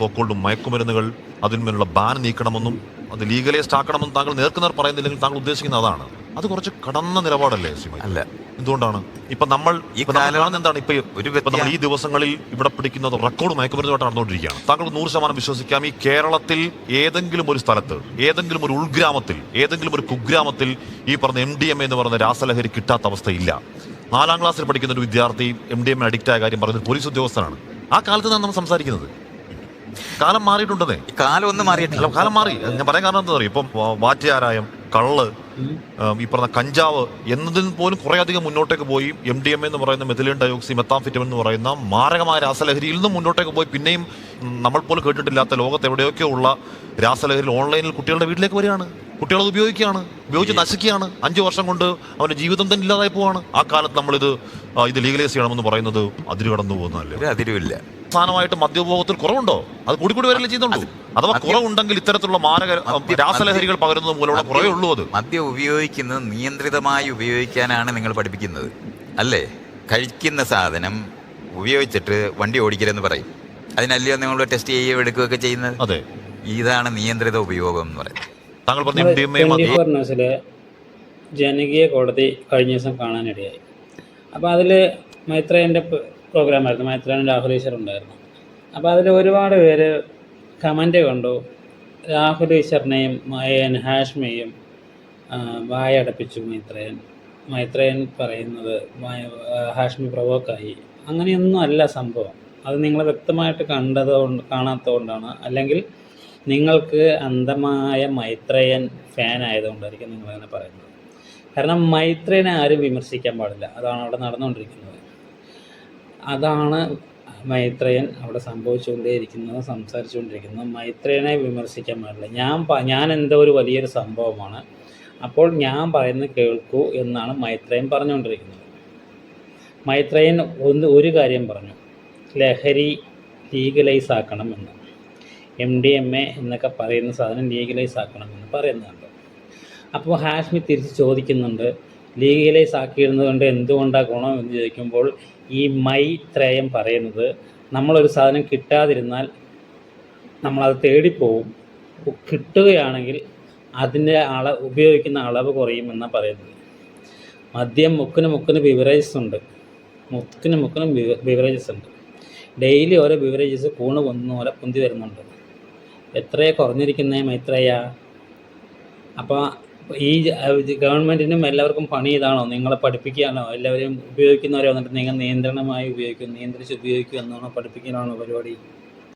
So-called മയക്കുമരുന്നുകൾ അതിന്മേലുള്ള ban നീക്കണമെന്നും അത് legalised ആക്കണമെന്നും താങ്കൾ നേർക്കുനേർ പറയുന്നില്ലെങ്കിൽ താങ്കൾ ഉദ്ദേശിക്കുന്ന അതാണ്. അത് കുറച്ച് കടന്ന നിലപാടല്ലേ അല്ല. എന്തുകൊണ്ടാണ്? ഇപ്പൊ നമ്മൾ എന്താണ് ഇപ്പൊ ഒരു നമ്മൾ ഈ ദിവസങ്ങളിൽ ഇവിടെ പിടിക്കുന്നത് റെക്കോർഡ് മയക്കുമരുന്നുമായിട്ട് നടന്നുകൊണ്ടിരിക്കുകയാണ്. താങ്കൾ നൂറ് ശതമാനം വിശ്വസിക്കാം. ഈ കേരളത്തിൽ ഏതെങ്കിലും ഒരു സ്ഥലത്ത് ഏതെങ്കിലും ഒരു ഉൾഗ്രാമത്തിൽ ഏതെങ്കിലും ഒരു കുഗ്രാമത്തിൽ ഈ പറഞ്ഞ എം ഡി എം എന്ന് പറയുന്ന രാസലഹരി കിട്ടാത്ത അവസ്ഥയില്ല. നാലാം ക്ലാസ്സിൽ പഠിക്കുന്ന ഒരു വിദ്യാർത്ഥി എം ഡി എം അഡിക്റ്റ് ആയ കാര്യം പറയുന്നത് പോലീസ് ഉദ്യോഗസ്ഥനാണ്. ആ കാലത്ത് നിന്നാണ് നമ്മൾ സംസാരിക്കുന്നത്. കാലം മാറിയിട്ടുണ്ടെന്നേ കാലം ഒന്നും മാറിയിട്ടില്ല. കാലം മാറി. ഞാൻ പറയാൻ കാരണം എന്താ പറയുക ഇപ്പം വാറ്റിയാരായം വാറ്റുചാരായം കള്ള് ഈ പറഞ്ഞ കഞ്ചാവ് എന്നതിൽ പോലും കുറേ അധികം മുന്നോട്ടേക്ക് പോയി. എം ഡി എം എന്ന് പറയുന്ന മെഥിലിൻ ഡയോക്സി മെത്താംഫിറ്റമിൻ എന്ന് പറയുന്ന മാരകമായ രാസലഹരിയിൽ നിന്നും മുന്നോട്ടേക്ക് പോയി. പിന്നെയും നമ്മൾ പോലും കേട്ടിട്ടില്ലാത്ത ലോകത്ത് എവിടെയൊക്കെയുള്ള രാസലഹരി ഓൺലൈനിൽ കുട്ടികളുടെ വീട്ടിലേക്ക് വരികയാണ്. കുട്ടികൾ അത് ഉപയോഗിക്കുകയാണ് ഉപയോഗിച്ച് നശിക്കുകയാണ്. അഞ്ചു വർഷം കൊണ്ട് അവന്റെ ജീവിതം തന്നെ ഇല്ലാതായി പോവാണ്. ആ കാലത്ത് നമ്മളിത് ഇത് ഇത് ലീഗലൈസ് ചെയ്യണമെന്ന് പറയുന്നത് അതിര് കടന്നു പോകുന്നല്ലേ അതിരുവില്ല. അതിരുമില്ല അവസാനമായിട്ട് മദ്യപഭോഗത്തിൽ കുറവുണ്ടോ? അത് കൂടി കൂടി വരല്ലേ ചെയ്യുന്നുള്ളൂ അഥവാ കുറവുണ്ടെങ്കിൽ ഇത്തരത്തിലുള്ള മാരക രാസലഹരികൾ പകരുന്നത് മൂലമുള്ള കുറവേ ഉള്ളൂ അത്. മദ്യം ഉപയോഗിക്കുന്നത് നിയന്ത്രിതമായി ഉപയോഗിക്കാനാണ് നിങ്ങൾ പഠിപ്പിക്കുന്നത്. അല്ലേ? കഴിക്കുന്ന സാധനം ഉപയോഗിച്ചിട്ട് വണ്ടി ഓടിക്കരുതെന്ന് പറയും. അതിനല്ലയോ നിങ്ങൾ ടെസ്റ്റ് ചെയ്യുകയോ എടുക്കുകയൊക്കെ ചെയ്യുന്നത്? അതെ. ഇതാണ് നിയന്ത്രിത ഉപയോഗം എന്ന് പറയുന്നത്. താങ്കൾ പറഞ്ഞ M D M A twenty four ജനകീയ കോടതി കഴിഞ്ഞ ദിവസം കാണാനിടയായി. അപ്പോൾ അതിൽ മൈത്രേന്റെ പ്രോഗ്രാമായിരുന്നു ആയിരുന്നു. രാഹുൽ ഈശ്വർ ഉണ്ടായിരുന്നു. അപ്പോൾ അതിൽ ഒരുപാട് പേര് കമന്റ് കണ്ടു. രാഹുൽ ഈശ്വറിനെയും മയൻ ഹാഷ്മയും വായടപ്പിച്ചു മൈത്രേയൻ. മൈത്രേയൻ പറയുന്നത് ഹാഷ്മി പ്രവോക്കായി അങ്ങനെയൊന്നും അല്ല സംഭവം. അത് നിങ്ങൾ വ്യക്തമായിട്ട് കണ്ടത് കൊണ്ട് കാണാത്തതുകൊണ്ടാണ് അല്ലെങ്കിൽ നിങ്ങൾക്ക് അന്ധമായ മൈത്രയൻ ഫാൻ ആയതുകൊണ്ടായിരിക്കും നിങ്ങളങ്ങനെ പറയുന്നത്. കാരണം മൈത്രേനെ ആരും വിമർശിക്കാൻ പാടില്ല. അതാണ് അവിടെ നടന്നുകൊണ്ടിരിക്കുന്നത്. അതാണ് മൈത്രേയൻ അവിടെ സംഭവിച്ചുകൊണ്ടേയിരിക്കുന്നത് സംസാരിച്ചുകൊണ്ടിരിക്കുന്നത്. മൈത്രേയനെ വിമർശിക്കാൻ പാടില്ല. ഞാൻ ഞാൻ എന്തോ ഒരു വലിയൊരു സംഭവമാണ്. അപ്പോൾ ഞാൻ പറയുന്നത് കേൾക്കൂ എന്നാണ് മൈത്രേയൻ പറഞ്ഞുകൊണ്ടിരിക്കുന്നത്. മൈത്രേയൻ ഒന്ന് ഒരു കാര്യം പറഞ്ഞു. ലഹരി ലീഗലൈസ് ആക്കണം എന്ന് എം ഡി എം എ എന്നൊക്കെ പറയുന്ന സാധനം ലീഗലൈസ് ആക്കണമെന്ന് പറയുന്നുണ്ട്. അപ്പോൾ ഹാഷ്മി തിരിച്ച് ചോദിക്കുന്നുണ്ട് ലീഗലൈസ് ആക്കിയിരുന്നത് കൊണ്ട് എന്തുകൊണ്ടാണ് ഗുണം എന്ന് ചോദിക്കുമ്പോൾ ഈ മൈ ത്രയം പറയുന്നത് നമ്മളൊരു സാധനം കിട്ടാതിരുന്നാൽ നമ്മളത് തേടിപ്പോവും. കിട്ടുകയാണെങ്കിൽ അതിന്റെ അള ഉപയോഗിക്കുന്ന അളവ് കുറയുമെന്നാണ് പറയുന്നത്. മദ്യം മുക്കിന് മുക്കിന് ബിവറേജസ് ഉണ്ട്. മുക്കിന് മുക്കിന് ബിവറേജസ് ഉണ്ട്. ഡെയിലി ഓരോ ബിവറേജസ് കൂണ് കൊന്ന പോലെ പൊന്തി വരുന്നുണ്ട്. എത്രയാ കുറഞ്ഞിരിക്കുന്നത് മൈത്രയ്യ അപ്പോൾ ഈ ഗവൺമെന്റിനും എല്ലാവർക്കും പണി ഇതാണോ? നിങ്ങളെ പഠിപ്പിക്കാനോ എല്ലാവരെയും ഉപയോഗിക്കുന്നവരെ? വന്നിട്ട് നിങ്ങൾ നിയന്ത്രണമായി ഉപയോഗിക്കും നിയന്ത്രിച്ച് ഉപയോഗിക്കുക എന്നാണോ പഠിപ്പിക്കാനാണോ പരിപാടി?